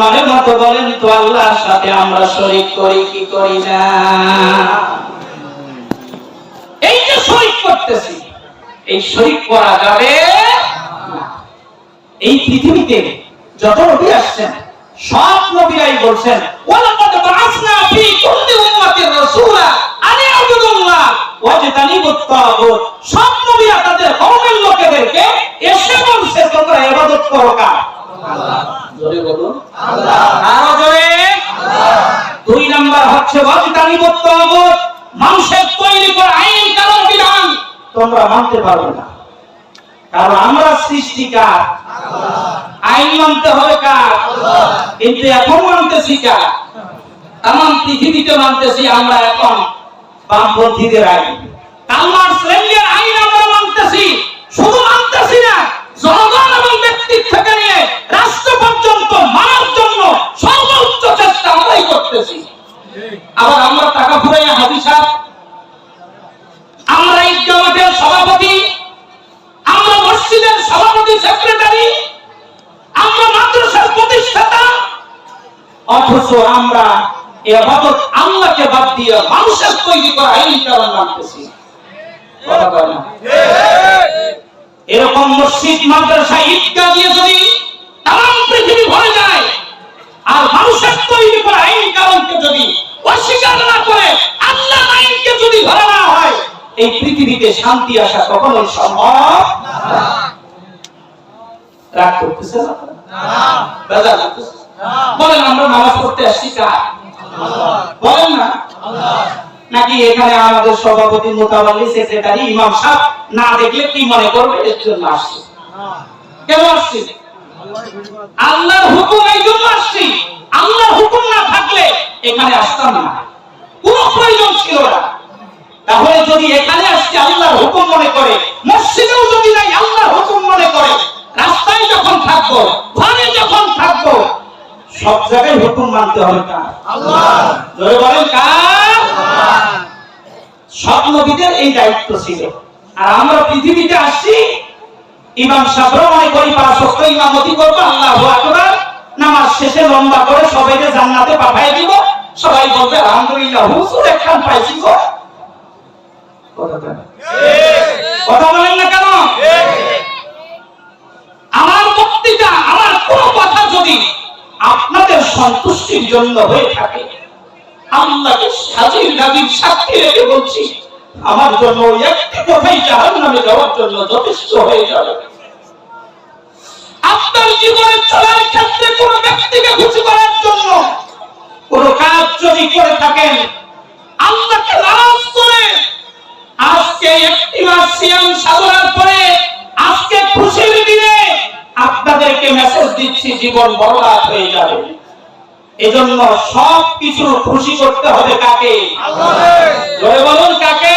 মনে মতো বলেন তো আল্লাহর সাথে আমরা করি, কি করি না? এই যে শরীক করতেছি, এই করা যাবে এই পৃথিবীতে যত নবী আসছেন, সব নবীরাই বলছেন, ওয়ালাকাদ বাআসনা ফি কুল্লি উম্মাতির রাসূলা আন ইউবুদুল্লাহ ওয়াজতানিবুত তাগুত। সব তাদের কওমের লোকেদেরকে ইবাদত জোরে বলুন। আরও জোরে। দুই নাম্বার হচ্ছে তাগুত মানুষের তৈরি করা আইন কানুন বিধান তোমরা মানতে পারবে না। কারণ আমরা সৃষ্টিকার। আইন মানতে হবে কার? কিন্তু এখন মানতেছি কার? তাম পৃথিবীতে মানতেছি আমরা এখন বামপন্থীদের আইন। কালমার শ্রেণির আইন আমরা মানতেছি। শুধু মানতেছি না জনগণ এবং ব্যক্তির থেকে নিয়ে রাষ্ট্র পর্যন্ত মানার জন্য সর্বোচ্চ চেষ্টা আমরাই করতেছি আবার আমরা টাকা ফুরাইয়া হাজি সাহেব, আমরা মাঠের সভাপতি, আমরা মসজিদের সভাপতি, সেক্রেটারি, আমরা মাদ্রাসার প্রতিষ্ঠাতা, অথচ আমরা এবাদত আল্লাহকে বাদ দিয়ে মানুষের তৈরি করা আইন কারণ মানতেছি? এরকম মসজিদ, মাদ্রাসা, ঈদগাহ দিয়ে যদি তাম পৃথিবী ভরে যায় আর মানুষের তৈরি করা আইন কারণকে যদি অস্বীকার না করে আল্লাহ আইনকে যদি ধরা না হয় এই পৃথিবীতে শান্তি আসা কখনোই সম্ভব না। রাগ করতেছে না? বলেন আমরা নামাজ পড়তে আসছি কার? বলেন না? নাকি এখানে আমাদের সভাপতি মোতাবালি সেক্রেটারি ইমাম সাহেব না দেখলে কি মনে করবে? এর জন্য আসছি। কেন আসছি? আল্লাহর হুকুম এই জন্য আসছি আল্লাহর হুকুম না থাকলে এখানে আসতাম না। কোনো প্রয়োজন ছিল না। তাহলে যদি এখানে আসছে আল্লাহর হুকুম মনে করে মসজিদেও যদি নাই আল্লাহর হুকুম মনে করে রাস্তায় যখন থাকব ঘরে যখন থাকব সব জায়গায় হুকুম মানতে হবে কার? আল্লাহ। জোরে বলেন কার? সব নবীদের এই দায়িত্ব ছিল। আর আমরা পৃথিবীতে আসছি ইমাম সাহেব মনে করি ইমামতি করব, আল্লাহু আকবার। নামাজ শেষে লম্বা করে সবাইকে জান্নাতে পাঠাই দিব। সবাই বলবে, আলহামদুলিল্লাহ, হুজুর, একখান পাইছি গো। কথা বলেন। না কেন? আমার বক্তৃতা, আমার কোন কথা যদি আপনাদের সন্তুষ্টির জন্য হয়ে থাকে, আল্লাহকে সাজির নাজির সাক্ষী রেখে বলছি, আমার জন্য ওই একটি কথাই জাহান নামে যাওয়ার জন্য যথেষ্ট হয়ে যাবে। আপনার জীবনে চলার ক্ষেত্রে কোন ব্যক্তিকে খুশি করার জন্য কোন কাজ যদি করে থাকেন আল্লাহকে নারাজ করে আজকে একটি মাস সিয়াম সাধনার পরে আজকে খুশির দিনে আপনাদেরকে মেসেজ দিচ্ছি জীবন বরবাদ হয়ে যাবে। এজন্য সব কিছু খুশি করতে হবে কাকে? বলুন কাকে?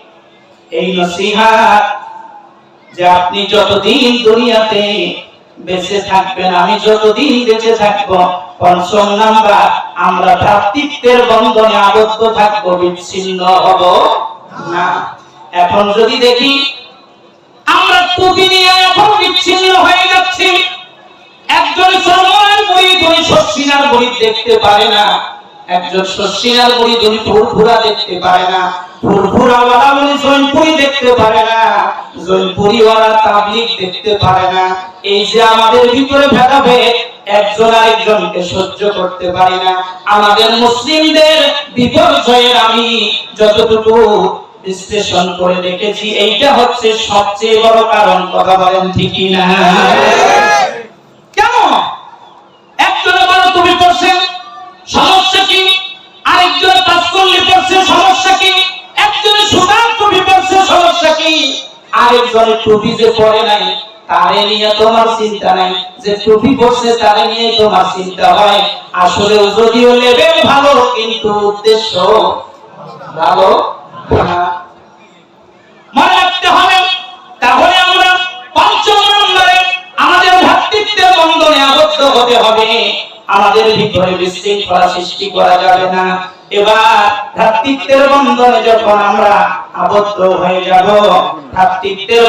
এই নসিহত যে আপনি যতদিন দুনিয়াতে বেঁচে থাকবেন, আমি যতদিন বেঁচে থাকব, পঞ্চম নাম্বার, আমরা ভ্রাতৃত্বের বন্ধনে আবদ্ধ থাকব, বিচ্ছিন্ন হব না। এখন যদি দেখি, আমরা টুপি নিয়ে এখন বিচ্ছিন্ন হয়ে যাচ্ছি। একজন সরমনের মুড়ি দুই শস্যিনার মুড়ি দেখতে পারে না। একজন শস্যিনার মুড়ি দুই ফুরফুরা দেখতে পারে না ফুরফুরাওয়ালা মুড়ি জৈনপুরি দেখতে পারে না জৈনপুরিওয়ালা তাবলিগ দেখতে পারে না। এই যে আমাদের ভিতরে ভেদাভেদ একজন আরেকজনকে সহ্য করতে পারি না। আমাদের মুসলিমদের বিপর্যয়ের আমি যতটুকু বিশ্লেষণ করে দেখেছি এইটা হচ্ছে সবচেয়ে বড় কারণ কথা বলেন ঠিকই না? কেন? একজনে বলো তুমি পড়ছেন আরেকজনে টুপি যে পড়ে নাই, তারে নিয়ে তোমার চিন্তা নাই। যে টুপি পরছে, তারে নিয়ে তোমার চিন্তা হয়। আসলে যদিও লেভেল ভালো, কিন্তু উদ্দেশ্য ভালো মনে রাখতে হবে, তাহলে আমরা পঞ্চম নম্বরে আমাদের ভ্রাতৃত্বের বন্ধনে আবদ্ধ হতে হবে। আমাদের ভিতরে বিশৃঙ্খলা সৃষ্টি করা যাবে না। এবার বন্ধনে যখন আমরা আবদ্ধ হয়ে যাব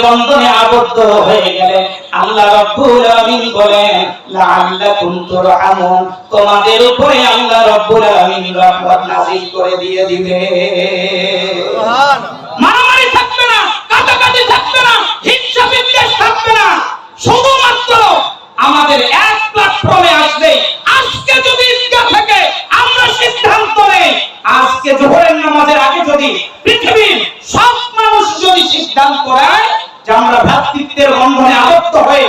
বন্ধনে আবদ্ধ হয়ে গেলে আল্লাহ রব্বুল আমিন বলেন তোমাদের উপরে আল্লাহ রব্বুল আমিন রহমত নাযিল করে দিয়ে দিবে। মারামারি থাকবে না কাটাকাটি থাকবে না হিংসা বিদ্বেষ থাকবে না শুধুমাত্র আমাদের এক প্ল্যাটফর্মে আসবে আজকে যদি ঈদগাহ থেকে আমরা সিদ্ধান্ত নেই আজকে জোহরের নামাজের আগে যদি পৃথিবীর সব মানুষ যদি সিদ্ধান্ত নেয় যে আমরা ভ্রাতৃত্বের বন্ধনে আবদ্ধ হয়ে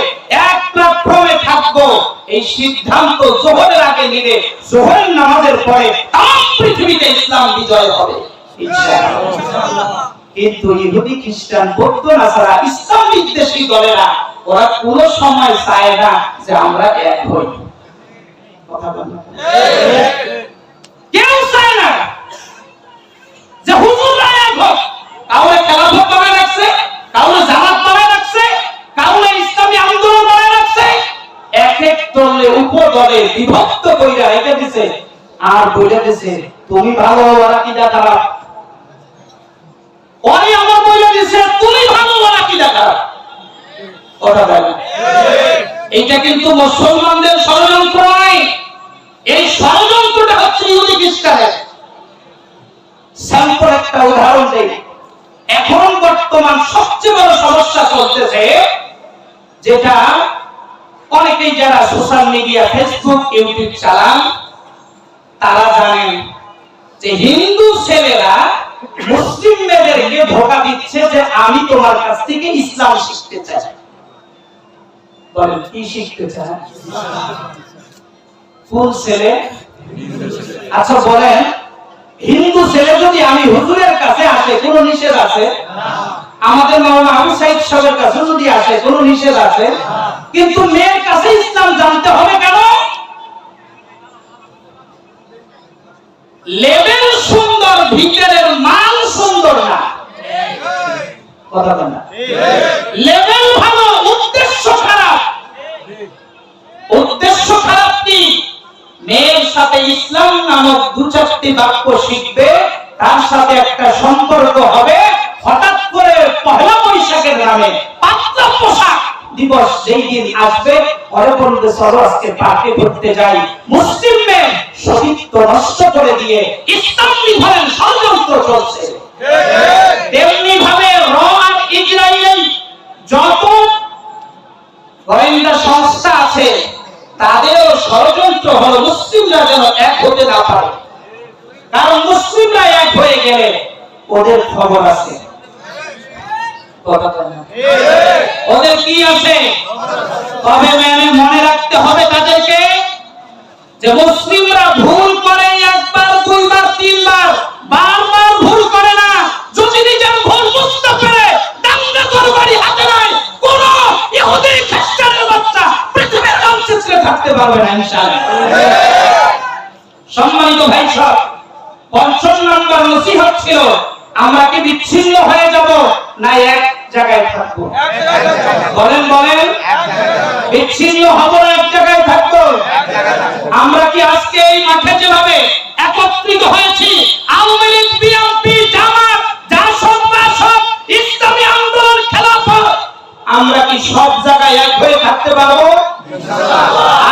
এক প্ল্যাটফর্মে থাকব এই সিদ্ধান্ত জোহরের আগে নিলে জোহরের নামাজের পরে তাম পৃথিবীতে ইসলাম বিজয় হবে। কিন্তু ইহুদি খ্রিস্টান বৌদ্ধ নাসারা ইসলাম বিদ্বেষী দলেরা ওরা কোন সময় চায় না যে আমরা এক হই। কথা কেউ চায় না যে হুজুররা এক হোক। কাউরে খেলাফত বানায় রাখছে কাউরে জামাত বানায় রাখছে কাউরে ইসলামী আন্দোলন বানায় রাখছে। এক এক দলে উপদলে বিভক্ত কইরা রেখে দিছে আর বলে দিছে তুমি ভালো ওরা কি খারাপ ওরে আমার বলে দিছে তুমি ভালো ওরা কি খারাপ কথা বলে এইটা কিন্তু মুসলমানদের ষড়যন্ত্র নয়। এই ষড়যন্ত্রটা হচ্ছে ইহুদি খ্রিস্টানের। স্যাম্পল একটা উদাহরণ দেই। এখন বর্তমান সবচেয়ে বড় সমস্যা চলতেছে, যেটা অনেকেই যারা সোশ্যাল মিডিয়া ফেসবুক ইউটিউব চালান তারা জানেন যে হিন্দু ছেলেরা মুসলিম মেয়েদেরকে ধোকা দিচ্ছে যে আমি তোমার কাছ থেকে ইসলাম শিখতে চাই। বলেন, কি শিখতে কোন ছেলে। আচ্ছা বলেন, হিন্দু ছেলে যদি আমি হুজুরের কাছে আসে, কোনো নিষেধ আছে? আমাদের মাওলানা আবু সাইদ সাহেবের কাছে যদি আসে, কোনো নিষেধ আছে? কিন্তু মেয়ের কাছে ইসলাম জানতে হবে কেন লেভেল সুন্দর, ভিতরের মান সুন্দর না। লেভেল ভালো, উদ্দেশ্য খারাপ। উদ্দেশ্য মেয়ের সাথে ইসলাম নামক দু চারটি বাক্য শিখবে, তার সাথে একটা সম্পর্ক হবে, হঠাৎ করে পহেলা বৈশাখের নামে পাতলা পোশাক দিবস যেই দিন আসবে চলো আজকে পার্কে ঘুরতে যাই। মুসলিম মেয়ে সতীত্ব নষ্ট করে দিয়ে ইসলাম বিধানের ষড়যন্ত্র চলছে। তেমনি ভাবে র আর ইসরায়েল যত গোয়েন্দা সংস্থা আছে, তাদেরও ষড়যন্ত্র হলো মুসলিমরা যেন এক হতে না পারে। কারণ মুসলিমরা এক হয়ে গেলে ওদের খবর আছে। ওদের কি আছে? তবে ম্যানে মনে রাখতে হবে তাদেরকে যে মুসলিমরা ভুল করে একবার, দুইবার, তিনবার, বারবার ভুল করে না। যদি নিজের ভুল বুঝতে পেরে সম্মানিত ভাই সব পঞ্চম নম্বর নসিহত ছিল, আমরা কি বিচ্ছিন্ন হয়ে যাব? না এক আমরা কি আজকে এই মাঠে যেভাবে একত্রিত হয়েছি, আওয়ামী লীগ, বিএনপি, জামাত, জাসদ, বাসদ, ইসলামী আন্দোলন খেলাফত, আমরা কি সব জায়গায় এক হয়ে থাকতে পারব?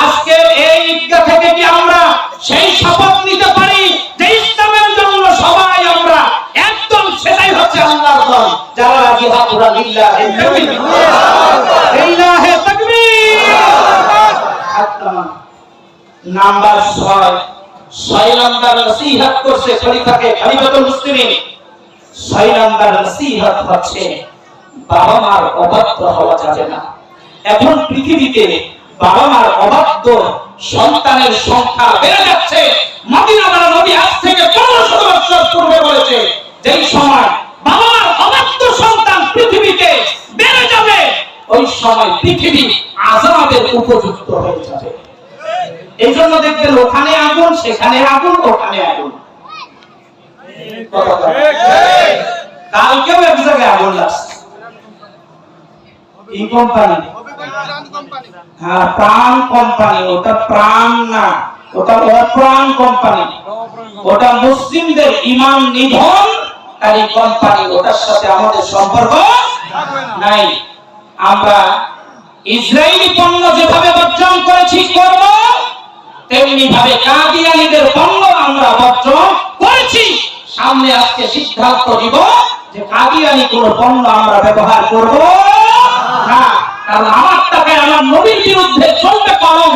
আজকে এই ঈদগাহ থেকে কি আমরা সেই শপথ নিতে পারি? এখন পৃথিবীতে বাবা মার অবাধ্য সন্তানের সংখ্যা বেড়ে যাচ্ছে। মদিনা আজ থেকে পনেরোশো বছর পূর্বে বলেছে, যেই সময় বাবা মার অবাধ্য সন্তান পৃথিবীতে বেড়ে যাবে ওই সময় পৃথিবী আজাবের উপযুক্ত হয়ে যাবে। এই জন্য দেখবেন ওখানে আগুন, সেখানে আগুন, ওখানে আগুন। কালকেও এক জায়গায় আগুন লাগছে এই কোম্পানি হ্যাঁ প্রাণ কোম্পানি ওটা প্রাণ না, ওটা অপ্রাণ কোম্পানি ওটা মুসলিমদের ইমান নিধন কারী কোম্পানি ওটার সাথে আমাদের সম্পর্ক নাই। আমরা ইসরায়েলি পণ্য যেভাবে বর্জন করেছি করব তেমনি ভাবে কাদিয়ানীদের পণ্য আমরা বর্জন করেছি। সামনে আজকে সিদ্ধান্ত দিব যে কাদিয়ানি কোন পণ্য আমরা ব্যবহার করব না, কারণ আমার টাকায় আমার নবীর বিরুদ্ধে চলবে কলম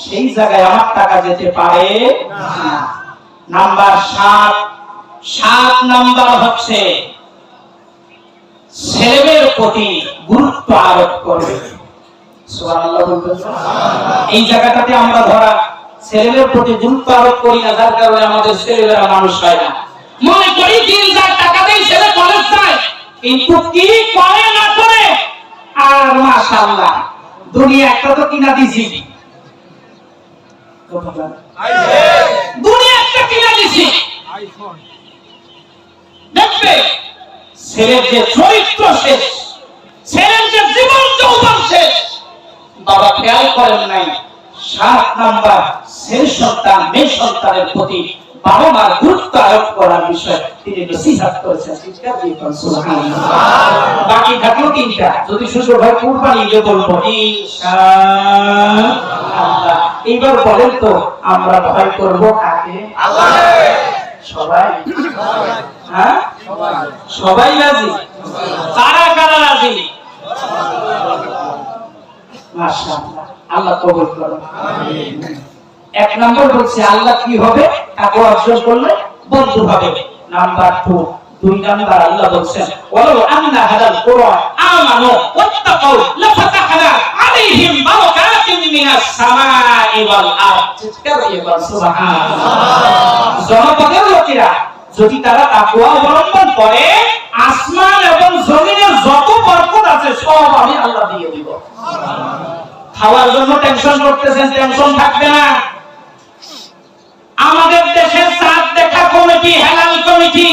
সেই জায়গায় আমার টাকা যেতে পারে না। নাম্বার সাত সাত নাম্বার হচ্ছে ছেলেমেয়ের প্রতি গুরুত্ব আরোপ করবে? এই জায়গাটাতে আমরা ধরা ছেলেমেয়ের প্রতি গুরুত্ব আরোপ করি না যার কারণে আমাদের ছেলেমেয়েরা মানুষ হয় না। মনে করি তিন লাখ টাকা দেই ছেলে কলেজ যায় কিন্তু কি করে না করে? আর মাশাআল্লাহ দুনিয়া একটা তো কিনা দিছি। দুনিয়া একটা কিনা দিছি। দেখবে ছেলের যে চরিত্র শেষ, ছেলের যে জীবন যৌবন শেষ, বাবা খেয়াল করেন নাই, সাত নাম্বার ছেলে সন্তান, মেয়ে সন্তানের প্রতি বাবা মার গুরুত্ব আরোপ করার বিষয় তিনি করেছেন। বাকি থাকল তিনটা। যদি শ্বশুর ভাই কুরবানি দিয়ে বলব এইবার বলেন তো, আমরা ভয় করব কাকে? সবাই? হ্যাঁ? সবাই রাজি? কারা কারা রাজি? আল্লাহ কবুল করুন। এক নম্বর বলছে, আল্লাহ কি হবে? তাকে অর্জন করলে বন্ধু হবে। নাম্বার টু দুই নাম্বার আল্লাহ বলছেন, ওয়ালাউ আন্না হাদাল কুরআন মিনাস জনপদের লোকেরা, যদি তারা অবলম্বন করে, আসমান এবং জমিনের যত বরকত আছে, সব আমি আল্লাহ দিয়ে দিব। খাওয়ার জন্য টেনশন করতেছেন টেনশন থাকবে না। আমাদের দেশের চাঁদ দেখা কমিটি, হেলাল কমিটি,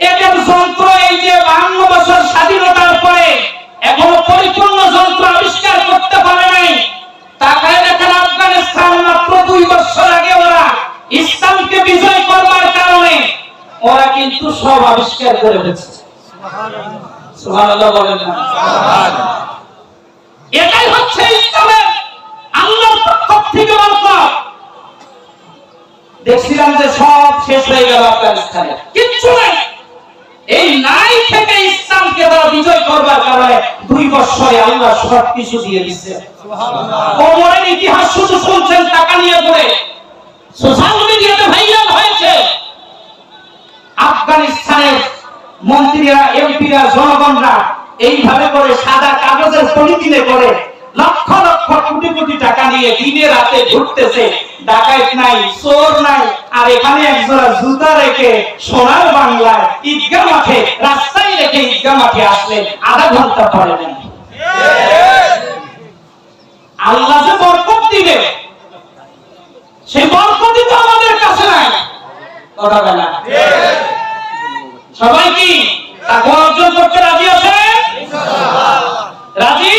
এদের যন্ত্র এই যে বাহান্ন বছর স্বাধীনতার পরে সব আবিষ্কার করে ফেলছে। সুবহানাল্লাহ বলেন না। এটাই হচ্ছে ইসলামের আল্লাহর পক্ষ থেকে বার্তা দেখছিলাম যে সব শেষ হয়ে গেল আফগানিস্তানে কিচ্ছু নাই। এই নাই থেকে ইসলামকে তারা বিজয় করবার কারণে দুই বছরে আল্লাহ সব কিছু দিয়ে দিচ্ছে। ওমরের ইতিহাস শুধু শুনছেন টাকা নিয়ে পড়ে সোশ্যাল মিডিয়াতে ভাইরাল হয়েছে। আফগানিস্তানের মন্ত্রীরা, এমপিরা, জনগণরা এইভাবে করে সাদা কাগজের পলিথিনে করে লক্ষ লক্ষ কোটি কোটি টাকা নিয়ে দিনে রাতে ঘুরতেছে। ডাকাইত নাই, চোর নাই, আর এখানে একজোড়া জুতা রেখে সোনার বাংলায় ঈদগা মাঠে, রাস্তায় রেখে ঈদগা মাঠে আসলে আধা ঘণ্টা পরে নেন আল্লাহ যে বরকত দিবে সেই বরকতই তো আমাদের কাছে নাই। কথা বলে। না সবাই কি তাকে অর্জন করতে রাজি আছে রাজি?